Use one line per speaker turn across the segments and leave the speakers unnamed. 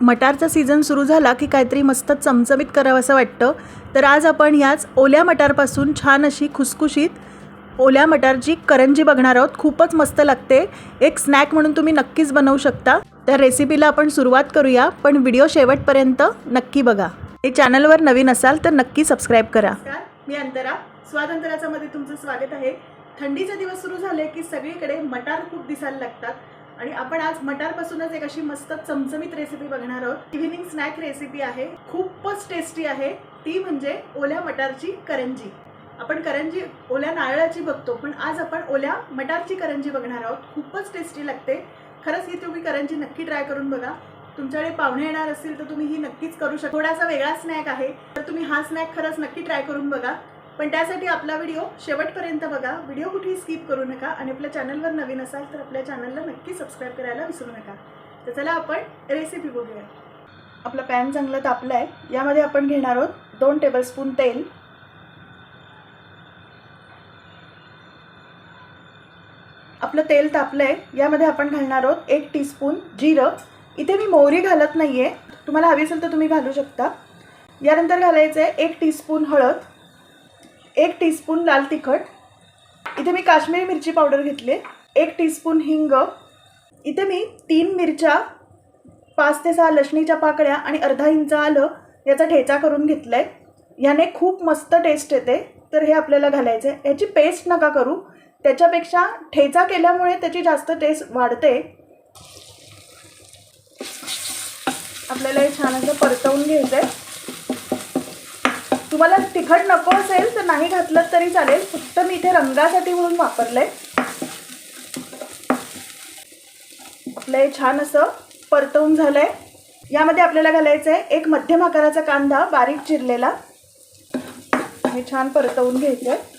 मटारचा season सुरू झाला की काहीतरी मस्त चमचमीत करावं असं वाटतं. तर आज आपण ह्याच ओल्या मटारपासून छान अशी खुसखुशीत ओल्या मटारची करंजी बघणार आहोत. खूपच मस्त लागते. एक स्नॅक म्हणून तुम्ही नक्कीच बनवू शकता. त्या रेसिपीला आपण सुरुवात करूया पण व्हिडिओ शेवटपर्यंत नक्की बघा. हे चॅनलवर नवीन असाल तर नक्की सबस्क्राईब करा. मी अंतरा स्वातंत्र्याच्यामध्ये तुमचं स्वागत आहे. थंडीचे दिवस सुरू झाले की सगळीकडे मटार खूप दिसायला लागतात. आणि आपण आज मटारपासूनच एक अशी मस्त चमचमीत रेसिपी बघणार आहोत. इव्हिनिंग स्नॅक रेसिपी आहे. खूपच टेस्टी आहे. ती म्हणजे ओल्या मटारची करंजी. आपण करंजी ओल्या नारळाची बघतो पण आज आपण ओल्या मटारची करंजी बघणार आहोत. खूपच टेस्टी लागते. खरंच ही तुम्ही करंजी नक्की ट्राय करून बघा. तुमच्याकडे पाहुणे येणार असतील तर तुम्ही ही नक्कीच करू शकता. थोडासा वेगळा स्नॅक आहे. तर तुम्ही हा स्नॅक खरंच नक्की ट्राय करून बघा. पण त्यासाठी आपला व्हिडिओ शेवटपर्यंत बघा. व्हिडिओ कुठेही स्किप करू नका आणि आपल्या चॅनलवर नवीन असाल तर आपल्या चॅनलला नक्की सबस्क्राईब करायला विसरू नका. तर चला आपण रेसिपी बघूया. आपला पॅन चांगलं तापलं आहे यामध्ये आपण घेणार आहोत दोन टेबलस्पून तेल. आपलं तेल तापलं आहे यामध्ये आपण घालणार आहोत एक टीस्पून जिरं. इथे मी मोहरी घालत नाही आहे तुम्हाला हवी असेल तर तुम्ही घालू शकता. यानंतर घालायचं आहे एक टीस्पून हळद. एक टीस्पून लाल तिखट. इथे मी काश्मीरी मिरची पावडर घेतली एक टीस्पून हिंग. इथे मी तीन मिरच्या पाच ते सहा लसणीच्या पाकळ्या आणि अर्धा इंच आलं याचा ठेचा करून घेतला आहे याने खूप मस्त टेस्ट येते. तर हे आपल्याला घालायचं आहे याची पेस्ट नका करू. त्याच्यापेक्षा ठेचा केल्यामुळे त्याची जास्त टेस्ट वाढते. आपल्याला हे छान असं परतवून घ्यायचं आहे तुम्हाला तिखट नको असेल तर नाही घातलं तरी चालेल फक्त मी इथे रंगासाठी म्हणून वापरलंय. आपलं हे छान असं परतवून झालं आहे यामध्ये आपल्याला घालायचं आहे एक मध्यम आकाराचा कांदा बारीक चिरलेला. हे छान परतवून घ्यायचं आहे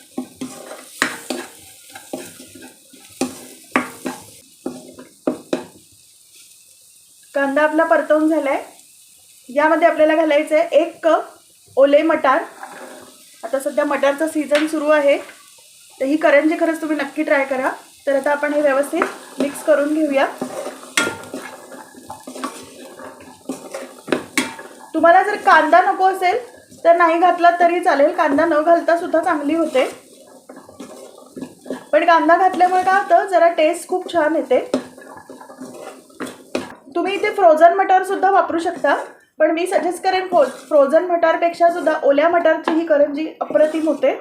कांदा आपला परतवून झाला आहे यामध्ये आपल्याला घालायचं आहे एक कप ओले मटार. आता सध्या मटारचा सीझन सुरू आहे. तर ही करंजी खरंच तुम्ही नक्की ट्राय करा. तर आता आपण हे व्यवस्थित मिक्स करून घेऊया. तुम्हाला जर कांदा नको असेल तर नाही घातला तरी चालेल. कांदा न घालता सुद्धा चांगली होते. पण कांदा घातल्यामुळे काय होतं जरा टेस्ट खूप छान येते. तुम्ही इथे फ्रोझन मटार सुद्धा वापरू शकता. पण मी सजेस्ट करेन फ्रो फ्रोझन मटारपेक्षा सुद्धा ओल्या मटारची ही करंजी अप्रतिम होते.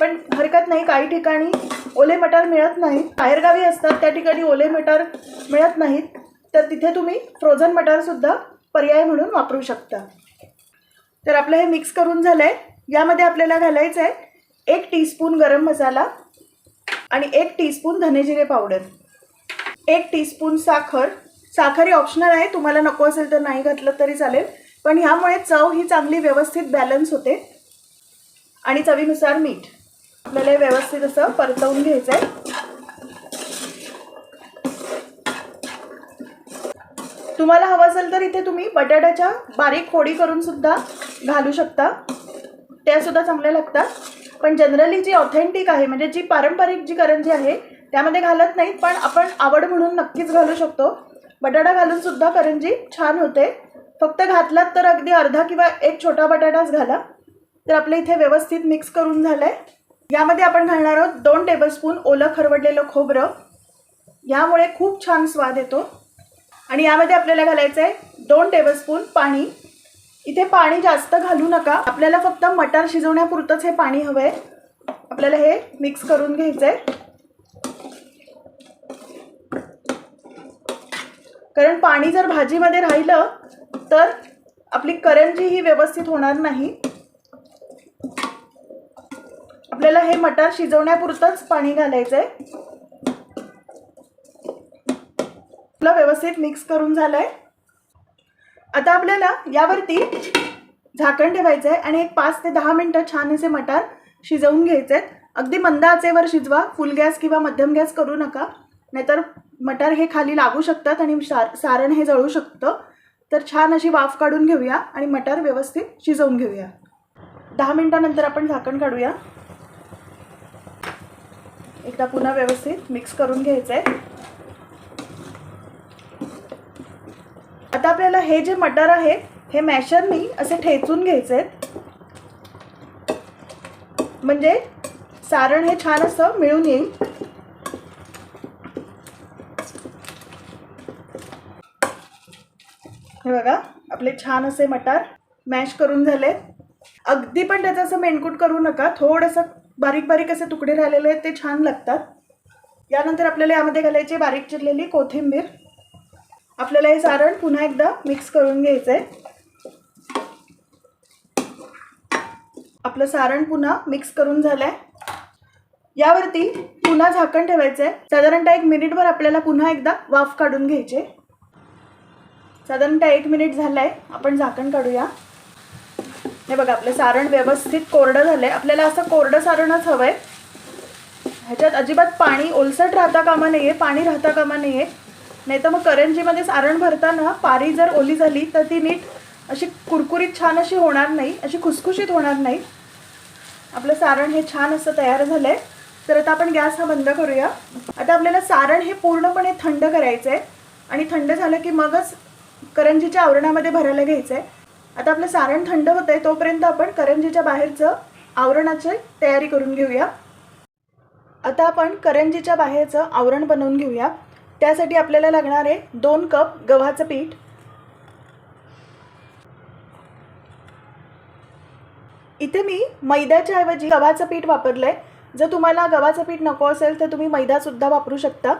पण हरकत नाही काही ठिकाणी ओले मटार मिळत नाहीत. बाहेरगावी असतात त्या ठिकाणी ओले मटार मिळत नाहीत. तर तिथे तुम्ही फ्रोझन मटारसुद्धा पर्याय म्हणून वापरू शकता. तर आपलं हे मिक्स करून झालं आहे यामध्ये आपल्याला घालायचं आहे एक टीस्पून गरम मसाला आणि एक टीस्पून धनेजिरे पावडर एक टीस्पून साखर साखर ऑप्शनल आहे. तुम्हाला नको असेल तर नाही घातलं तरी चालेल. पण ह्यामुळे चव ही चांगली व्यवस्थित बॅलन्स होते. आणि चवीनुसार मीठ. आपल्याला हे व्यवस्थित असं परतवून घ्यायचं आहे तुम्हाला हवं असेल तर इथे तुम्ही बटाट्याच्या बारीक फोडी करून सुद्धा घालू शकता. त्या सुद्धा चांगल्या लागतात. पण जनरली जी ऑथेंटिक आहे म्हणजे जी पारंपरिक जी करंजी आहे त्यामध्ये घालत नाहीत पण आपण आवड म्हणून नक्कीच घालू शकतो. बटाटा घालून सुद्धा करंजी छान होते. फक्त घातलात तर अगदी अर्धा किंवा एक छोटा बटाटाच घाला. तर आपल्या इथे व्यवस्थित मिक्स करून झालं आहे यामध्ये आपण घालणार आहोत दोन टेबलस्पून ओलं खरवडलेलं खोबरं. यामुळे खूप छान स्वाद येतो. आणि यामध्ये आपल्याला घालायचं आहे दोन टेबलस्पून पाणी. इथे पाणी जास्त घालू नका. आपल्याला फक्त मटार शिजवण्यापुरतंच हे पाणी हवं आहे आपल्याला हे मिक्स करून घ्यायचं आहे कारण पाणी जर भाजीमध्ये राहिलं तर आपली करंजी ही व्यवस्थित होणार नाही. आपल्याला हे मटार शिजवण्यापुरतंच पाणी घालायचं आहे आपलं व्यवस्थित मिक्स करून झालंय. आता आपल्याला यावरती झाकण ठेवायचं आहे आणि एक पाच ते दहा मिनटं छान असे मटार शिजवून घ्यायचे आहेत अगदी मंद आचेवर शिजवा फुल गॅस किंवा मध्यम गॅस करू नका. नाहीतर मटार हे खाली लागू शकतात आणि सार सारण हे जळू शकतं. तर छान अशी वाफ काढून घेऊया आणि मटार व्यवस्थित शिजवून घेऊया. दहा मिनटानंतर आपण झाकण काढूया. एकदा पुन्हा व्यवस्थित मिक्स करून घ्यायचं आहे आता आपल्याला हे जे मटर आहे हे मॅशरनी असे ठेचून घ्यायचे आहेत म्हणजे सारण हे छान असं मिळून येईल. बघा आपले छान असे मटार मॅश करून झाले अगदी पण त्याचं असं मेणकूट करू नका. थोडंसं बारीक बारीक असे तुकडे राहिलेले आहेत ते छान लागतात. यानंतर आपल्याला यामध्ये घालायची बारीक चिरलेली कोथिंबीर. आपल्याला हे सारण पुन्हा एकदा मिक्स करून घ्यायचं आहे आपलं सारण पुन्हा मिक्स करून झालं आहे यावरती पुन्हा झाकण ठेवायचं आहे साधारणतः एक मिनिटभर आपल्याला पुन्हा एकदा वाफ काढून घ्यायचे साधारणतः एक मिनिट झालं आहे आपण झाकण काढूया. हे बघा आपलं सारण व्यवस्थित कोरडं झालं आहे आपल्याला असं कोरडं सारणच हवं आहे ह्याच्यात अजिबात पाणी ओलसट राहता कामा नाही आहे पाणी राहता कामा नाही आहे नाही तर मग करंजीमध्ये सारण भरताना पारी जर ओली झाली तर ती नीट अशी कुरकुरीत छान अशी होणार नाही अशी खुसखुशीत होणार नाही. आपलं सारण हे छान असं तयार झालं आहे तर आता आपण गॅस हा बंद करूया. आता आपल्याला सारण हे पूर्णपणे थंड करायचं आहे आणि थंड झालं की मगच करंजीच्या आवरणामध्ये भरायला घ्यायचं आहे आता आपलं सारण थंड होत आहे तोपर्यंत आपण करंजीच्या बाहेरचं आवरणाची तयारी करून घेऊया. आता आपण करंजीच्या बाहेरचं आवरण बनवून घेऊया. त्यासाठी आपल्याला लागणार आहे दोन कप गव्हाचं पीठ. इथे मी मैद्याच्या ऐवजी गव्हाचं पीठ वापरलं आहे जर तुम्हाला गव्हाचं पीठ नको असेल तर तुम्ही मैदासुद्धा वापरू शकता.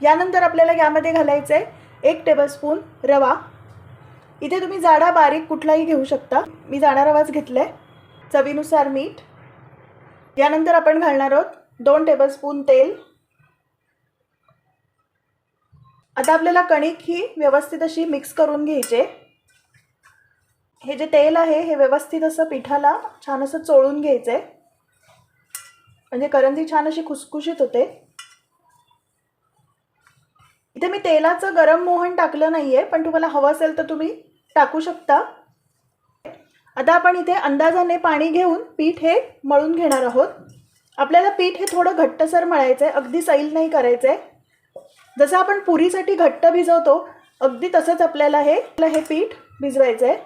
यानंतर आपल्याला यामध्ये घालायचं आहे एक टेबलस्पून रवा. इथे तुम्ही जाडा बारीक कुठलाही घेऊ शकता. मी जाडा रवाच घेतला आहे चवीनुसार मीठ. यानंतर आपण घालणार आहोत दोन टेबलस्पून तेल. आता आपल्याला कणिक ही व्यवस्थित अशी मिक्स करून घ्यायचे. हे जे तेल आहे हे व्यवस्थित असं पिठाला छान असं चोळून घ्यायचं आहे म्हणजे करंजी छान अशी खुसखुशीत होते. इथे मी तेलाचं गरम मोहन टाकलं नाही आहे पण तुम्हाला हवं असेल तर तुम्ही टाकू शकता. आता आपण इथे अंदाजाने पाणी घेऊन पीठ हे मळून घेणार आहोत. आपल्याला पीठ हे थोडं घट्टसर मळायचं आहे अगदी सैल नाही करायचं आहे जसं आपण पुरीसाठी घट्ट भिजवतो अगदी तसंच आपल्याला हे हे पीठ भिजवायचं आहे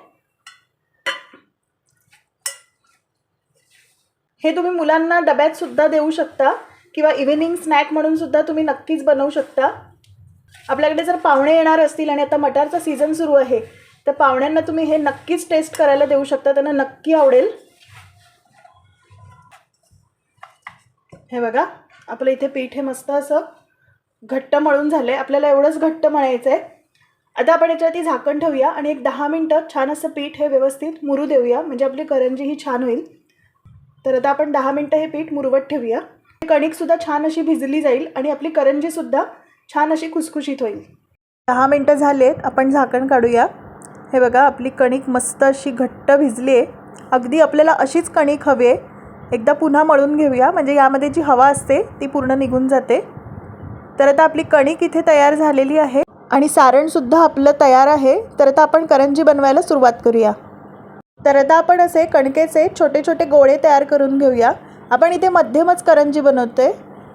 हे तुम्ही मुलांना डब्यात सुद्धा देऊ शकता किंवा इव्हिनिंग स्नॅक म्हणून सुद्धा तुम्ही नक्कीच बनवू शकता. आपल्याकडे जर पाहुणे येणार असतील आणि आता मटारचा सीझन सुरू आहे तर पाहुण्यांना तुम्ही हे नक्कीच टेस्ट करायला देऊ शकता त्यांना नक्की आवडेल. हे बघा आपलं इथे पीठ हे मस्त असं घट्ट मळून झालं आहे आपल्याला एवढंच घट्ट मळायचं आहे आता आपण याच्यावरती झाकण ठेवूया आणि एक दहा मिनटं छान असं पीठ हे व्यवस्थित मुरू देऊया. म्हणजे आपली करंजी ही छान होईल. तर आता आपण दहा मिनटं हे पीठ मुरवत ठेवूया. कणिकसुद्धा छान अशी भिजली जाईल आणि आपली करंजीसुद्धा छान अशी खुसखुशीत होईल. दहा मिनटं झालेत आपण झाकण काढूया. हे बघा आपली कणिक मस्त अशी घट्ट भिजली आहे. अगदी आपल्याला अशीच कणिक हवी आहे. एकदा पुन्हा मळून घेऊया म्हणजे यामध्ये जी हवा असते ती पूर्ण निघून जाते. तर आता आपली कणिक इथे तयार झालेली आहे. आणि सारणसुद्धा आपलं तयार आहे. तर आता आपण करंजी बनवायला सुरुवात करूया. तर आता आपण असे कणकेचे छोटे छोटे गोळे तयार करून घेऊया. आपण इथे मध्यमच करंजी बनवतोय.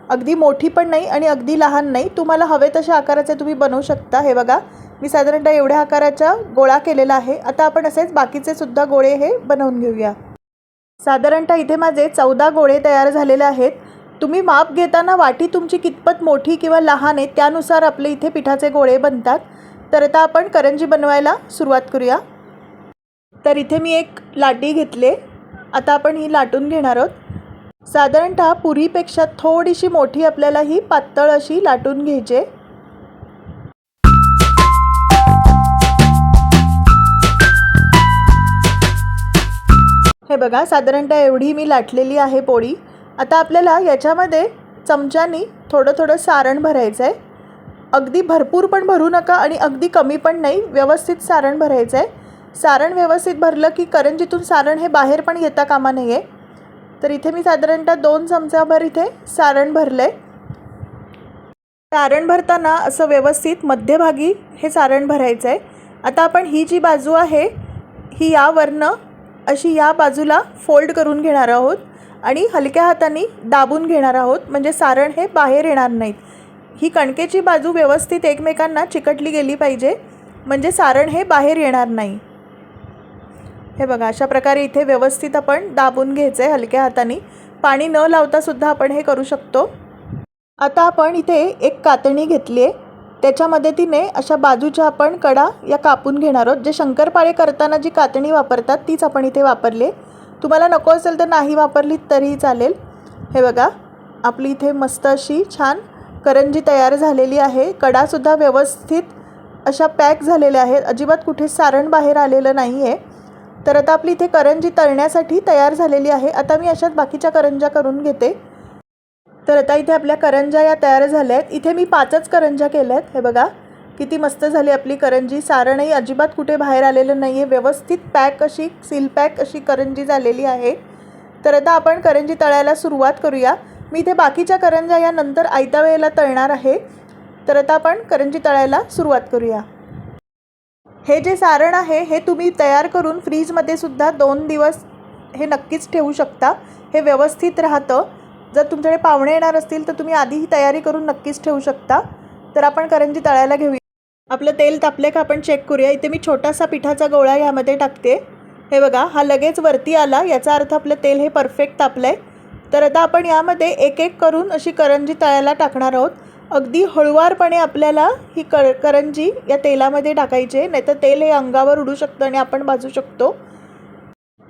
अगदी मोठी पण नाही आणि अगदी लहान नाही. तुम्हाला हवे तशा आकाराचे तुम्ही बनवू शकता. हे बघा मी साधारणतः एवढ्या आकाराच्या गोळा केलेला आहे. आता आपण असेच बाकीचे सुद्धा गोळे हे बनवून घेऊया. साधारणतः इथे माझे चौदा गोळे तयार झालेले आहेत. तुम्ही माप घेताना वाटी तुमची कितपत मोठी किंवा लहान आहे त्यानुसार आपले इथे पिठाचे गोळे बनतात. तर आता आपण करंजी बनवायला सुरुवात करूया. तर इथे मी एक लाटी घेतले आता आपण ही लाटून घेणार आहोत. साधारणतः पुरीपेक्षा थोडीशी मोठी आपल्याला ही पातळ अशी लाटून घ्यायची आहे. हे बघा साधारणतः एवढी मी लाटलेली आहे पोळी. आता आपल्याला याच्यामध्ये चमच्यानी थोडं थोडं सारण भरायचं आहे अगदी भरपूर पण भरू नका आणि अगदी कमी पण नाही व्यवस्थित सारण भरायचं आहे सारण व्यवस्थित भरलं की करंजीतून सारण हे बाहेर पण येता कामा नाही आहे तर इथे मी साधारणतः दोन चमचाभर इथे सारण भरलं आहे सारण भरताना असं व्यवस्थित मध्यभागी हे सारण भरायचं आहे आता आपण ही जी बाजू आहे ही यावरनं अशी या बाजूला फोल्ड करून घेणार आहोत आणि हलक्या हाताने दाबून घेणार आहोत. म्हणजे सारण हे बाहेर येणार नाहीत. ही कणकेची बाजू व्यवस्थित एकमेकांना चिकटली गेली पाहिजे. म्हणजे सारण हे बाहेर येणार नाही. हे बघा अशा प्रकारे इथे व्यवस्थित आपण दाबून घ्यायचं आहे हलक्या हाताने. पाणी न लावतासुद्धा आपण हे करू शकतो. आता आपण इथे एक कातणी घेतली आहे त्याच्या मदतीने अशा बाजूच्या आपण कडा या कापून घेणार आहोत. जे शंकरपाळे करताना जी कातणी वापरतात तीच आपण इथे वापरली आहे तुम्हाला नको असेल तर नाही वापरली तरीही चालेल. हे बघा आपली इथे मस्त अशी छान करंजी तयार झालेली आहे. कडासुद्धा व्यवस्थित अशा पॅक झालेल्या आहेत. अजिबात कुठे सारण बाहेर आलेलं नाही आहे तर आता आपली इथे करंजी तळण्यासाठी तयार झालेली आहे. आता मी अशाच बाकीच्या करंज्या करून घेते. तर आता इथे आपल्या करंज्या या तयार झाल्या आहेत इथे मी पाचच करंज्या केल्या आहेत हे बघा किती मस्त झाली आपली करंजी. सारणही अजिबात कुठे बाहेर आलेलं नाही आहे व्यवस्थित पॅक अशी सील पॅक अशी करंजी झालेली आहे. तर आता आपण करंजी तळायला सुरुवात करूया. मी इथे बाकीच्या करंज्या या नंतर आयत्या वेळेला तळणार आहे. तर आता आपण करंजी तळायला सुरुवात करूया. हे जे सारण आहे हे तुम्ही तयार करून फ्रीजमध्ये सुद्धा दोन दिवस हे नक्कीच ठेवू शकता. हे व्यवस्थित राहतं. जर तुमच्याकडे पाहुणे येणार असतील तर तुम्ही आधी ही तयारी करून नक्कीच ठेवू शकता. तर आपण करंजी तळायला घेऊया. आपलं तेल तापले का आपण चेक करूया. इथे मी छोटासा पिठाचा गोळा ह्यामध्ये टाकते. हे बघा हा लगेच वरती आला. याचा अर्थ आपलं तेल हे परफेक्ट तापलं आहे तर आता आपण यामध्ये एक एक करून अशी करंजी तळायला टाकणार आहोत. अगदी हळुवारपणे आपल्याला ही कर करंजी या तेलामध्ये टाकायची आहे. नाहीतर तेल हे अंगावर उडू शकतं आणि आपण भाजू शकतो.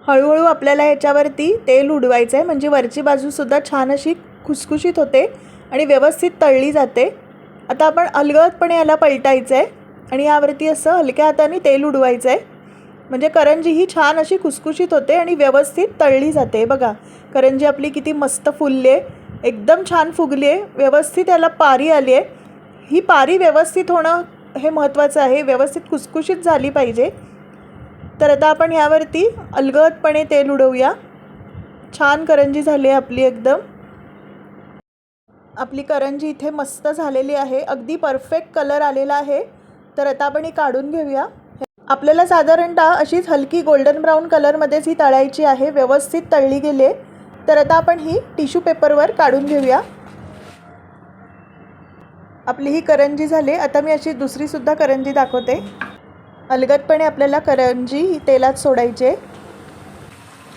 हळूहळू आपल्याला ह्याच्यावरती तेल उडवायचं आहे. म्हणजे वरची बाजूसुद्धा छान अशी खुसखुशीत होते आणि व्यवस्थित तळली जाते. आता आपण अलगदपणे याला पलटायचं आहे आणि यावरती असं हलक्या हाताने तेल उडवायचं आहे. म्हणजे करंजी ही छान अशी खुसखुशीत होते आणि व्यवस्थित तळली जाते. बघा करंजी आपली किती मस्त फुलली आहे. एकदम छान फुगली आहे व्यवस्थित याला पारी आली आहे ही पारी व्यवस्थित होणं हे महत्त्वाचं आहे. व्यवस्थित खुसखुशीत झाली पाहिजे. तर आता आपण ह्यावरती अलगदपणे तेल उडवूया. छान करंजी झाली आहे आपली एकदम. आपली करंजी इथे मस्त झालेली आहे. अगदी परफेक्ट कलर आलेला आहे. तर आता आपण ही काढून घेऊया. आपल्याला साधारणतः अशीच हलकी गोल्डन ब्राऊन कलरमध्येच ही तळायची आहे. व्यवस्थित तळली गेली आहे तर आता आपण ही टिश्यू पेपरवर काढून घेऊया. आपली ही करंजी झाली. आता मी अशी दुसरीसुद्धा करंजी दाखवते. अलगदपणे आपल्याला करंजी ही तेलात सोडायची आहे.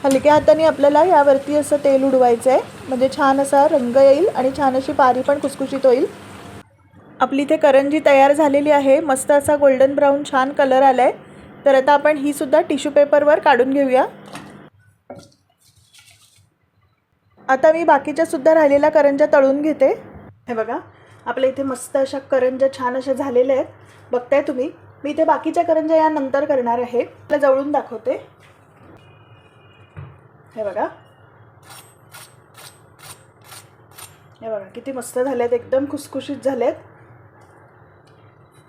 हलक्या हाताने आपल्याला यावरती असं तेल उडवायचं आहे. म्हणजे छान असा रंग येईल आणि छान अशी पारी पण कुसकुशीत होईल. आपली इथे करंजी तयार झालेली आहे. मस्त असा गोल्डन ब्राऊन छान कलर आला आहे तर आता आपण ही सुद्धा टिश्यू पेपरवर काढून घेऊया. आता मी बाकीच्या सुद्धा राहिलेल्या करंज्या तळून घेते. हे बघा आपल्या इथे मस्त अशा करंज्या छान अशा झालेल्या आहेत. बघताय तुम्ही? मी इथे बाकीच्या करंज्या या नंतर करणार आहे. मला जवळून दाखवते. हे बघा. हे बघा किती मस्त झाल्यात एकदम खुसखुशीत झाल्यात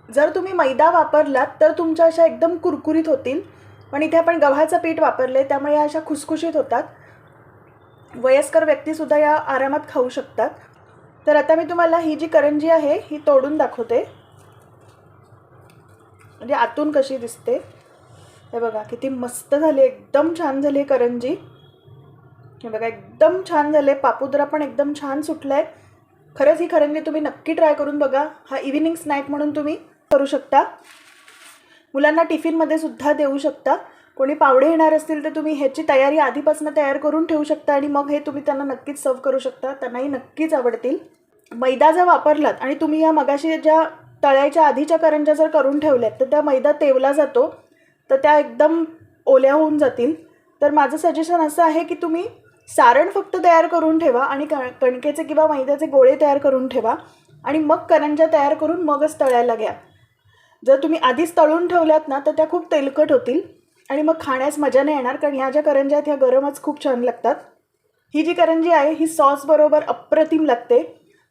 जर तुम्ही मैदा वापरलात तर तुमच्या अशा एकदम कुरकुरीत होतील. पण इथे आपण गव्हाचं पीठ वापरले त्यामुळे या अशा खुसखुशीत होतात. वयस्कर व्यक्तीसुद्धा या आरामात खाऊ शकतात. तर आता मी तुम्हाला ही जी करंजी आहे ही तोडून दाखवते. म्हणजे आतून कशी दिसते. हे बघा किती मस्त झाली एकदम छान झाली करंजी. हे बघा एकदम छान झाले. पापुद्रा पण एकदम छान सुटला आहे खरंच ही करंजी तुम्ही नक्की ट्राय करून बघा. हा इव्हिनिंग स्नॅक म्हणून तुम्ही करू शकता. मुलांना टिफिनमध्ये सुद्धा देऊ शकता. कोणी पावडे येणार असतील तर तुम्ही ह्याची तयारी आधीपासून तयार करून ठेवू शकता आणि मग हे तुम्ही त्यांना नक्कीच सर्व करू शकता. त्यांनाही नक्कीच आवडतील. मैदा जर वापरलात आणि तुम्ही या मगाशी ज्या तळ्याच्या आधीच्या करंज्या जर करून ठेवल्यात तर त्या मैदा तेवला जातो तर त्या एकदम ओल्या होऊन जातील. तर माझं सजेशन असं आहे की तुम्ही सारण फक्त तयार करून ठेवा आणि क कणकेचे किंवा मैद्याचे गोळे तयार करून ठेवा आणि मग करंज्या तयार करून मगच तळायला घ्या. जर तुम्ही आधीच तळून ठेवल्यात ना तर त्या खूप तेलकट होतील. आणि मग खाण्यास मजा नाही येणार कारण ह्या ज्या करंज्या आहेत ह्या गरमच खूप छान लागतात. ही जी करंजी आहे ही सॉसबरोबर अप्रतिम लागते.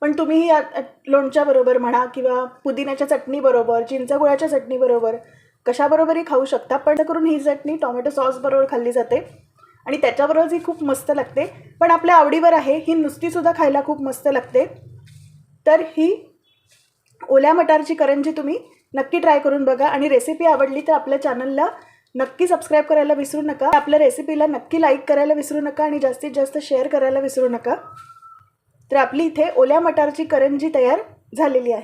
पण तुम्ही ही लोणच्याबरोबर म्हणा किंवा पुदिन्याच्या चटणीबरोबर चिंचगुळाच्या चटणीबरोबर कशाबरोबरही खाऊ शकता. पण करून ही चटणी टोमॅटो सॉसबरोबर खाल्ली जाते. आणि त्याच्याबरोबर ही खूप मस्त लागते. पण आपल्या आवडीवर आहे ही नुसतीसुद्धा खायला खूप मस्त लागते. तर ही ओल्या मटारची करंजी तुम्ही नक्की ट्राय करून बघा. आणि रेसिपी आवडली तर आपल्या चॅनलला नक्की सबस्क्राईब करायला विसरू नका. आपल्या रेसिपीला नक्की लाईक करायला विसरू नका आणि जास्तीत जास्त शेअर करायला विसरू नका. तर आपली इथे ओल्या मटारची करंजी तयार झालेली आहे.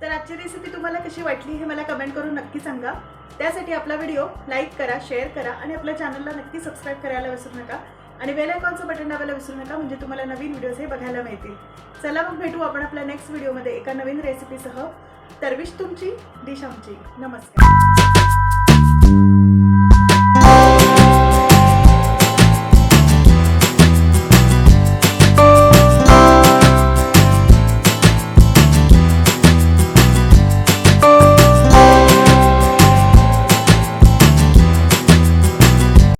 तर आजची रेसिपी तुम्हाला कशी वाटली हे मला कमेंट करून नक्की सांगा. त्यासाठी आपला व्हिडिओ लाईक करा शेअर करा आणि आपल्या चॅनलला नक्की सबस्क्राईब करायला विसरू नका. आणि बेल आयकॉनचं बटन दाबायला विसरू नका म्हणजे तुम्हाला नवीन व्हिडिओज हे बघायला मिळतील. चला मग भेटू आपण आपल्या नेक्स्ट व्हिडिओमध्ये एका नवीन रेसिपीसह तरविश तुमची डिश आमची. नमस्कार.